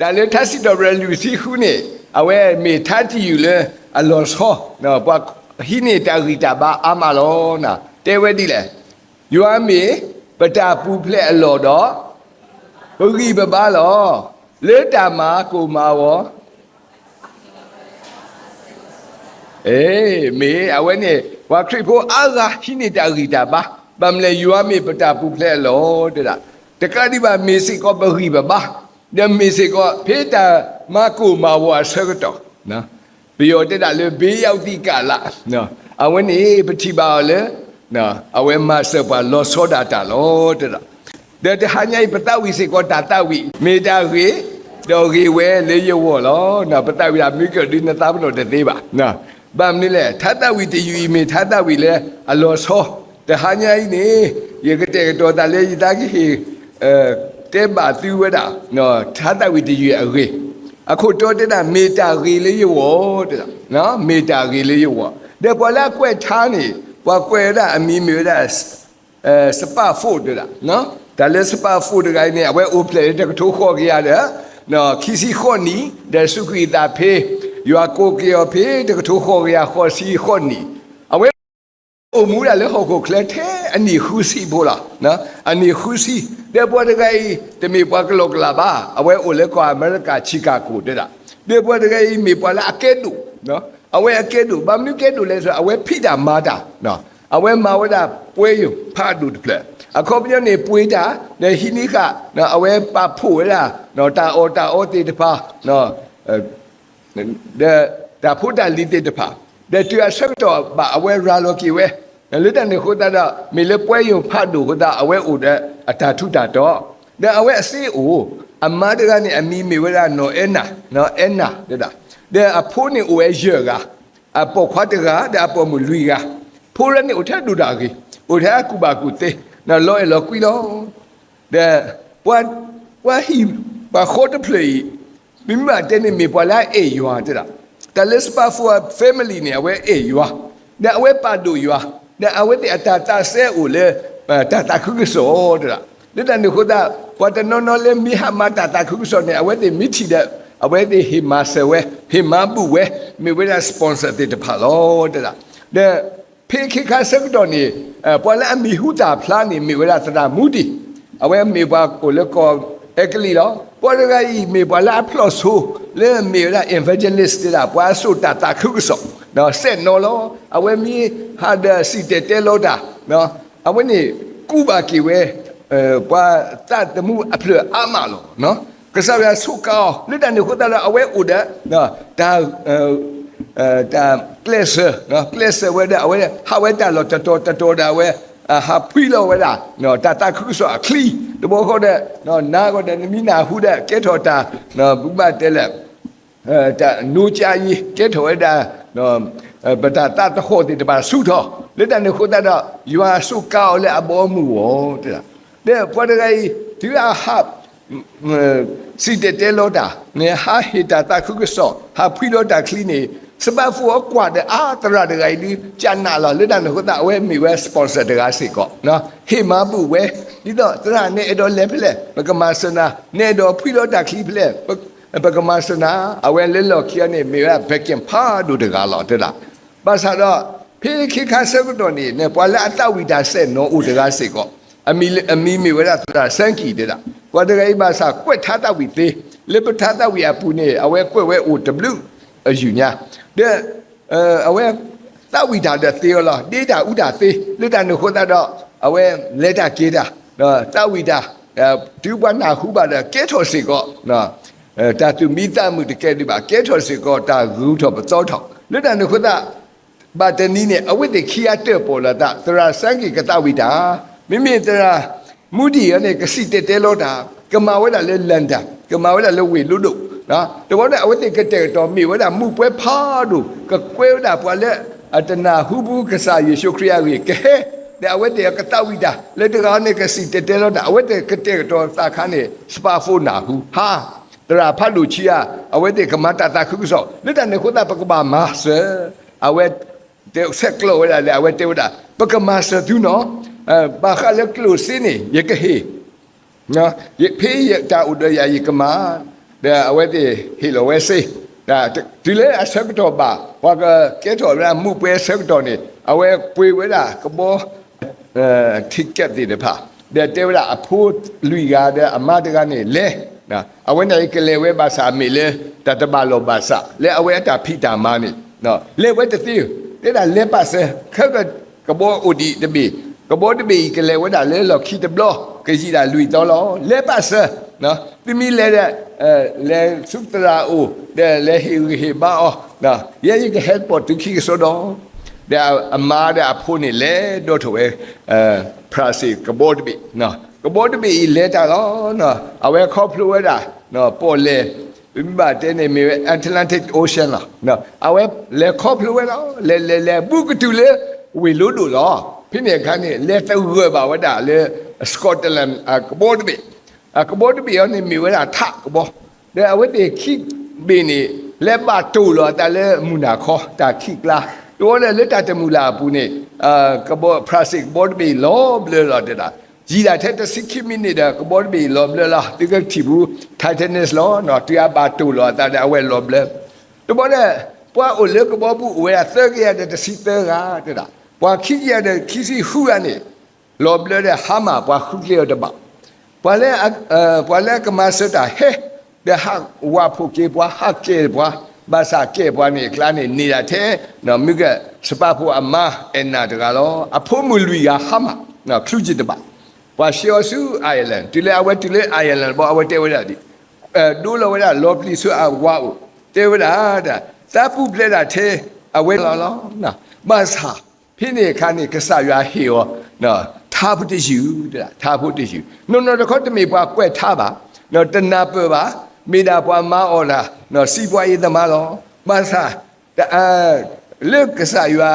ဒါလေထစီတော်ရလူစီခုနေအဝဲမေထတီယူလေအလောဆောနော်ပွားဟိနေတာဂီတာဘာအမလောနာတဲဝဲဒီလေယူအမေပတာပူဖလက်အလောတော့ဘုဂီဘဘာလောလေတာမာကိုမာဝအေးမေအဝဲနေဝါခရစ်ဖို့အာဂါဟိနေတာဂီတာဘာဗမ်လေယူအမေပတာပူဖလက်လောတဲ့လားတကတိပါမေစီကောဘဂီဘဘာဒမေစီကောဖေတာမာကိုမာဝါဆကတော့နော်ပြီး တော့တက်တာလေဘေးရောက်တိကလာနော်အဝဲနေပတိပါလေနော်အဝဲမဆပ်ပါလောစောဒတာလောတဲ့လားတဲ့တဟညိုင်ပတဝီစေကောတာတဝီမေတာဝီတော်ကြီးဝဲလေရဝလောနော်ပတဝီလာမိကဒီနတာဘလို့တသေးပါနော်ဗမ်နိလေထတဝီတယူမေထတဝီလေအလောစောတဟညိုင်နေရေကတဲ့တော်တာလေဤ တာကြီးအဲတဲပါသူဝဒနော်ထတဝီတယူအခေအခုတော်တက်တာမေတာကြီးလေးရောတဲ့နော်မေတာကြီးလေးရောတဲ့ပေါ်လာကွက်ထားနေပွားကွယ်တာအမီမျိုးတာအဲစပါဖို့တဲ့နော်ဒါလည်းစပါဖို့တကိုင်းနေအဝဲအိုပလေတကထိုးခေါ်ကြရတယ်နော်ခီစီခေါ်နီတဲ့စုခိတာဖေးယူအကိုကီယောဖေးတကထိုးခေါ်ရခေါ်စီခေါ်နီအဝဲ o mura le ho ko klete ani khusi bola na ani khusi de bo de gai de mi pa klo kla ba awe o le ko america chicago de da de bo de gai mi pa la akedu no awe akedu ba mi kedu le so awe phida mada no awe ma wa da pwe yu pha du de ple အခုပြနေပွေးတာနေဟိနိကနော်အဝဲပဖို့ရနော်တာအောတာအောတေတဖာနော်တဲ့ဒါဖုဒ္ဒလီတေတဖာတဲ့တူအဆက်တော့ဘာအဝဲရာလောကီဝဲ လေတန်နေခိုးတာတော့မေလေပွဲယုံဖတ်တို့ကတာအဝဲဥတဲ့အတာထုတာတော့တဲ့အဝဲအစီအိုအမတကနေအမီမေဝရနော်အနာနော်အနာတဲ့တာတဲ့အဖိုးနေအိုရဲ့ရကအပေါ်ခွတ်တကတဲ့အပေါ်မူလူကဖိုးရနေဥထက်ဒူတာကြီးဥထက်ကူပါကူတေနော်လောလောကွီလောတဲ့ပွားပွားဟီပါခိုတ်ပလေမိမတဲ့နေမေပွာလာအေယွာတဲ့တာတလစ်ပါဖွာ family နေအဝဲအေယွာတဲ့အဝဲပါဒူယွာတဲ့အဝဲတဲ့အတာတာဆဲဦးလေတာတာခုကစောတဲ့တာလက်တန်ခုတာပွာတနော် နော်လေမိဟာမတာတာခုကစောနေအဝဲတဲ့မိချီတဲ့အဝဲတဲ့ဟီမာဆဝဲဟီမာဘူးဝဲမေဝဲစပွန်ဆာတဲ့တဖာလောတဲ့တာတဲ့ဖေခိခါစကတော့နေပေါ်လာမီဟူတာဖလာနေမေဝဲသတာမူတီအဝဲမေပါကိုလေကောက်ကလီလောပေါ်ရဂိုင်မေပါလာဖလော့ဆူလေမေရာ evangelist တာပွားဆိုတာတာခုကစော နော်ဆက်နော်လောအဝဲမီဟာဒစီတဲတဲလောတာနော်အဝဲနေကုဘာကီဝဲအဲပွားတတ်တမှုအဖလအမလောနော်ကစားရဆုကောလက်တန်ခုတလာအဝဲဥဒနော်ဒါအဲဒါကလစ်နော်ကလစ်ဝဲဒါဝဲဟာဝဲတာလောတတော်တတော်ဒါဝဲဟာဖီလောဝဲတာနော်တာတာခုဆိုအခလီတဘောခေါ်တဲ့နော်နာခေါ်တဲ့မိနာဟုတဲ့ကဲထော်တာနော်ဘုမတဲလက်အဲတာနူချာကြီးကဲထော်ဝဲတာ နော်ပတာတာတခေါ်တဲ့တပါဆုတော်လက်တန်ခုတတော့ယူဟာဆုကောက်လက်အဘောမှုဝတဲ့တဲ့ပေါ်တဲ့ဒီဟာစီတတဲလောတာနေဟာဟီတာတာခုကစောဟာဖီလောတာခလီနေစပဖူအကွာတဲ့အာတရတကယ်ဒီချန်နာလာလက်တန်ခုတအဝဲမီဝဲစပွန်ဆာတကစီကောနော်ဟေမာဘူးဝဲဒီတော့တရနေတော့လဲဖလဲဘကမဆနာနေတော့ဖီလောတာခလီဖလဲ ဘကမဆနာအဝဲလဲလော်ခီနေမီဝဲဘက်ကင်ဖာဒူတကလောတဲ့လားဘာသာတော့ဖေခိခါစကတော့နေနေပွာလာအတဝိတာဆက်နော်ဥတကစီကောအမီအမီမီဝရသတာစန်ကီတဲ့လားကွာတကယ်ပါစာကွက်ထားတဝီသေးလေပထားတဝီအပူနေအဝဲကွက်ဝဲ OW အယူညာတဲ့အဲအဝဲတဝီတာတဲ့သေးလားဒေတာဥတာသေးလက်တန်ခိုတာတော့အဝဲလက်တာကေတာနော်တဝီတာအဲဒူပနာဟုပါတဲ့ကဲထော်စီကောနော် အဲတာသူမိတမှုတကယ်ဒီပါကဲထော်စီကောတာဂူထော်ပစောထော်လက်တန်ခိုတာဘာတနီးနဲ့အဝိတ္တခီယတဲ့ပေါ်လာတာသရစံကိကတဝီတာမိမိတရာမူဒီရနဲ့ကစီတဲတဲလို့တာကမာဝဲတာလဲလန်တာကမာဝဲတာလဲဝေလူတို့နော်တဘောတဲ့အဝတ်တိကတဲ့တော်မိဝဲတာမှုပွဲဖားတို့ကကွဲတာပွာလဲအတနာဟုဘူးကစားယေရှုခရစ်ရဲ့ကဲတဲ့အဝတ်တကတဝိတာလက်တကားနဲ့ကစီတဲတဲလို့တာအဝတ်တကတဲ့တော်သာခါနဲ့စပါဖိုနာဟုဟာ တရာဖတ်လူချီယအဝတ်တကမတာတာခုဆောလက်တန်ခုတာပကဘာမာဆာအဝတ်တဲ့ဆက်ကလို့လဲအဝတ်တဲ့ဝတာပကမာဆာသူနော်အဲဘာခလကလို့စင်းနေရကဟေနော်ယဖေးရတာဥဒရယကမာဒါအဝဲတိဟီလိုဝဲစေဒါဒီလေအဆက်တော့ပါဟောကကဲတော်ရမှုပွဲဆက်တော့နေအဝဲပွေဝဲတာကဘောအဲတိကက်ဒီတဖာတဲ့တေဝရအဖို့လူရတဲ့အမတကနေလဲ နော်အဝဲနေကလေဝဲပါစာမေလေတတဘလောပါစာလဲအဝဲတာဖိတာမနေနော်လေဝဲတသိတဲ့ဒါလဲပါစခက်ကကဘောအိုဒီတဘီကဘောတဘီကလေဝဲတာလဲလော်ခီတဘလောကကြီးတာလူတော်လောလဲပါစနော်တိမီလဲတဲ့အဲလဲစုတရာအိုတဲ့လဲဟီဟီဘာအောနော်ရဲ့ကဟက်ပေါ်တူခီဆိုတော့ဒါအမားတဲ့အဖို့နေလေတော့ထွယ်အဲပရာစီကဘောဒဘီနော် ကဘောဒဘီလေတာတော့နော်အဝဲခေါပလိုဝဲတာနော်ပေါ်လေဘိဘာတဲနေမြေ Atlantic Ocean လားနော်အဝဲလေခေါပလိုဝဲတော့လေလေလေဘူးကတူလေဝေလို့တို့လားဖိနေခါနေလေတူရပါဝတာလေစကော့တလန်ကဘောဒဘီကဘောဒဘီရောနေမြေဝဲတာထကဘောဒါအဝဲတေခိဘီနေလေပါတူလောတာလေမူနာခေါ်တာခိကလာတော့လေလက်တတမူလာပူနေအာကဘောပရာစစ်ဘောဒဘီလောဘလလာတဲ့တာကြီးတာတဲ့စိခိမီနေတာကဘောဒဘီလောဘလလာတိကတိ ဘူးထိုင်တနစ်လောနော်တရားပါတူလောတာတဲ့အဝဲလောဘလတော့တဲ့ပွားအိုလေကဘောဘူးဝဲသက်ကရတဲ့စီသက်ကတဲ့တာပွားခိရတဲ့ခိစီဟူရနေလောဘလတဲ့ဟာမပွားခုလျော့တဲ့ပါပွာလဲအပွာလဲကမစတာဟဲဒဟာဝါဖုကေပွာဟာကေပွာဘာစာကေပွာနေကလာနေနေတာတဲ့နော်မြကစပဖို့အမအ နာတကလောအဖို့မူလူရဟမနော်ခလူจิตပါပွာရှောဆူအိုင်လန်တီလေအဝဲတီလေအိုင်လန်ဘောအဝဲတဲဝရဒီအဲဒူလောဝရလောပလီဆူအဝါတဲဝရတာသပူပလက်တာတဲ့အဝဲလောလောနော်မဆာဖိနေခါနေကဆာရွာဟေယောနော်ထားဖို့တရှိတဲ့ထားဖို့တရှိနော်နော်တခေါတမေပွားကွက်ထားပါနော်တနာပပါမိတာပွားမအော်လာနော်စီပွားရေးသမားလောမဆာတအာလက်ကဆာရွာ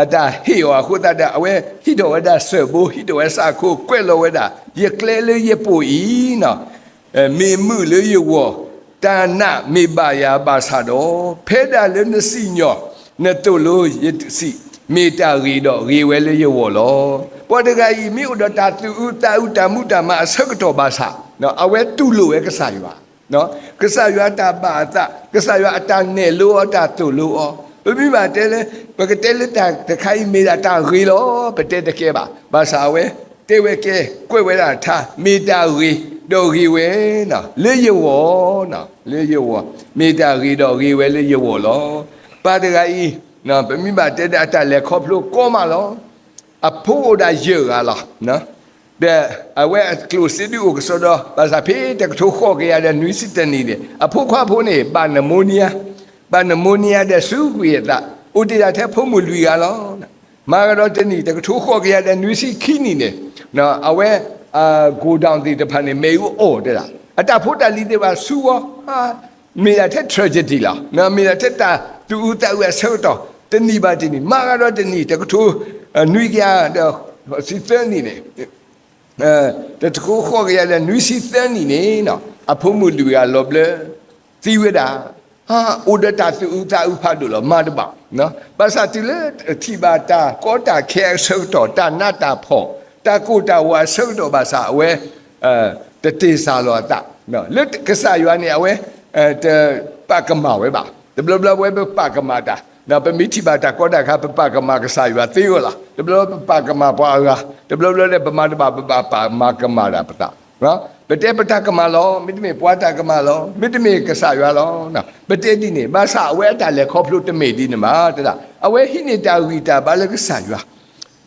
အတာဟေယောခုတတအဝဲဟိတော်ဝဒဆွေဘူဟိတော်ဝဆာခုကွက်လောဝဒရကလဲလေးရပူဤနော်အဲမေမှုလေးရဝတာနာမေပါယာပါဆာတော့ဖဲတာလည်းနစီညောနတုလို့ယတစီမေတ္တာရီတော့ရီဝဲလေးရဝလောပေါ်တကကြီးမိဥဒတာသူဥတာဥတမှုတမအဆက်တော်ပါဆာနော်အဝဲတုလို့ဝဲကဆာရွာနော်ကဆာရွာတာပါတာကဆာရွာအတန်နဲ့လို့အတာတုလို့ဩ ဘယ်မိပါတဲလဲဘကတဲလက်တာတခိုင်းမေတာတာရီလောပတဲတကဲပါဘာသာဝဲတေဝဲကဲကွဲ့ဝဲတာထားမေတာရီတော့ရီဝဲနော်လေရဝနော်လေရဝမေတာရီတော့ရီဝဲလေရဝလောပါတကကြီးနော်ဘယ်မိပါတဲတာတလဲခေါပလို့ကောမလောအဖို့ဒါရရလားနော်တဲ့အဝဲကလုစီဒီဥကဆိုတော့ဘာသာဖေးတကထိုးခေါ်ကြရတဲ့နွီစစ်တနေတယ်အဖို့ခွာဖို့နေပါနမိုနီးယား ပါနမိုနီးယားတဲ့စုကွေတာဥတီတာတဲ့ဖုံးမလူရလောမာကတော့တနီတကထိုးခေါ်ကြရတဲ့နွီစီခီနီနေနော်အဝဲအာကိုတောင်တီတဖန်နေမေဦးအော်တဲ့လားအတဖို့တလီတဲ့ပါစူရောဟာမေရတဲ့ tragedy လားနော်မေရတဲ့တာတူဦးတောက်ရဆောတော့တနီပါတနီမာကတော့တနီတကထိုးနွီကြတဲ့စီဖန်နေနေအဲတကူခေါ်ကြရတဲ့နွီစီသန်နေနေနော်အဖုံးမလူရလောဘလသီဝဒ ဟာဥဒတာသူဥတာဥဖတ်လို့လောမတ်ပါနော်ဘာသာတိလေတိဘာတာကောတာခဲဆောတော့တာနတာဖော့တာကိုတာဝါဆောတော့ဘာသာအဝဲအဲတတေစာလောတာနော်လက်ကဆာရွာနေအဝဲအဲတပကမဝဲပါဒဘလဘလဝဲပကမတာနော်ပမိတိဘာတာကောတာခပပကမကဆာရွာသေးရောလားဒဘလပကမပွားကဒဘလဘလပမတဘာပပမကမတာပတာ နော်ဘတေပတကမလောမိတမေပွားတကမလောမိတမေကဆရွာလောနော်ဘတေတိနေမဆအဝဲတလည်းခေါပလို့တမေတိနေမှာတလားအဝဲဟိနေတာဝီတာဘာလည်းကဆရွာ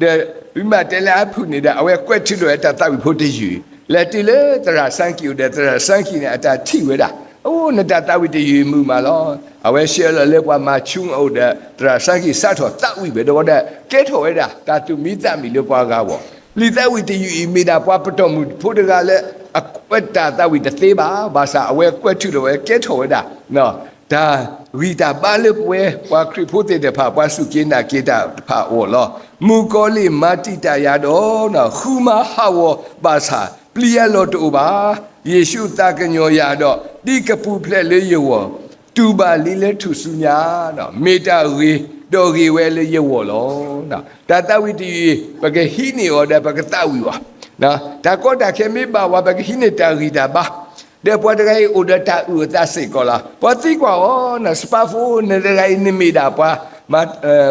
တဲ့ဒီမှာတလည်းအဖုနေတဲ့အဝဲကွက်ချလို့အတာတောက်ဖို့တည်ယူလက်တီလေတရာစန်ကီတဲ့တရာစန်ကီနဲ့အတာထိဝဲတာအိုးနတတဝိတယူမှုမှာလောအဝဲရှဲလလေကွာမှာချုံအုပ်တဲ့တရာစန်ကီစတ်တော်တောက်ဝိပဲတော့တဲ့ကဲထော်ဝဲတာတာသူမိတမီလို့ပွားကားပေါ့ လီသဝိတယူမိတာပွားပတော်မူဖို့တကလည်းအကွက်တာတဝိတသေးပါဘာသာအဝဲကွက်ထုတော့ဝဲကဲထော်ဝဲတာနော်ဒါဝီတာပါလပွဲပွားခရဖို့တဲ့ဖာပွားစုကင်းတာကေတာဖာအော်လောမူကောလီမာတိတရတော့နော်ခူမဟာဝဘာသာပလီယလောတူပါယေရှုတကညောရတော့တိကပူဖလက်လေးယောတူပါလီလဲထုစုညာနော်မေတ္တာဝေ တော်ကြီးဝဲလေးယောလောနော်ဒါတဝိတီပကဟိနေော်ဒါပကတဝီဝါနော်ဒါကောတာခေမေပါဝါပကဟိနေတာဂီတာပါ de po de gai o de ta u ta se ko la po ti kwa o na spa fu ne de gai ni mi da pa ma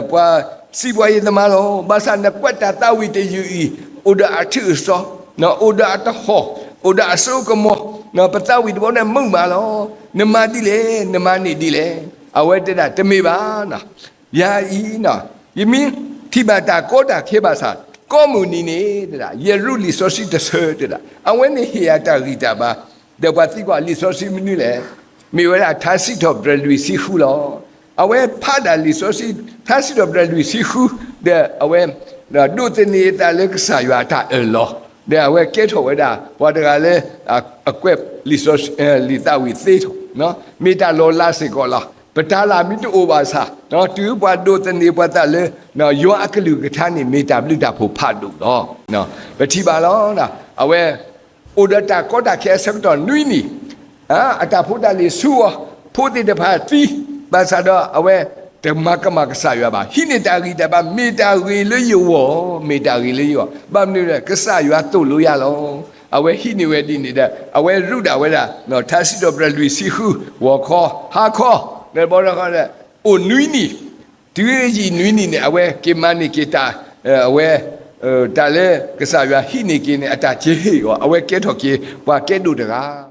po si bo yi de ma lo ba sa na kwat ta ta wi te yu i o de a thu so na o de a ta ho o de a so ko mo na pa ta wi de bo na mu ma lo ne ma di le ne ma ni di le a we te da te me ba na ya i na yi mi ti ba ta ko ta ke ba sa ကောမူနီနေတာယေရုလီဆိုစီတဆဲတဲ့အဝဲနေဟီယာတာဂီတာပါဒေဝတိကလီဆိုစီမနီလေမိဝရသာစီတော့ဘရလူစီခူလောအဝဲဖာဒါလီဆိုစီသာစီတော့ဘရလူစီခူတဲ့အဝဲဒုတနေတာလက်ဆာယတာအလောတဲ့အဝဲကဲထော်ဝဲတာဘာတကလည်းအကွက်လီဆိုလီတာဝီသေးထော်နော်မိတာလောလာစေကောလား ပတာလာမိတူဘာသာနော်တူဘွားတို့တနေဘွားတလေနော်ယောအကလူကထာနေမေတာပလူတာဖို့ဖတ်လို့နော်နော်ပတိပါလောနာအဝဲဥဒတာကောတာခဲဆက်တော့နွိနီအာအတာဖို့တလေဆူဖို့တိတဖာတီဘာသာတော့အဝဲတမကမကဆာရပါဟိနေတာဂီတပါမေတာဂီလေယောမေတာဂီလေယောဘာမလို့လဲကဆာရတုတ်လို့ရလောအဝဲဟိနေဝဲဒီနေတဲ့အဝဲရုတာဝဲတာနော်သာစီတော့ပြလူစီခုဝခေါ်ဟာခေါ် ne bora kare o nuini tuye ji nuini ne awe ke mani ke ta awe ta le ke sa ya hi ne ke ne ata che he yo awe ke tho ke wa ke do da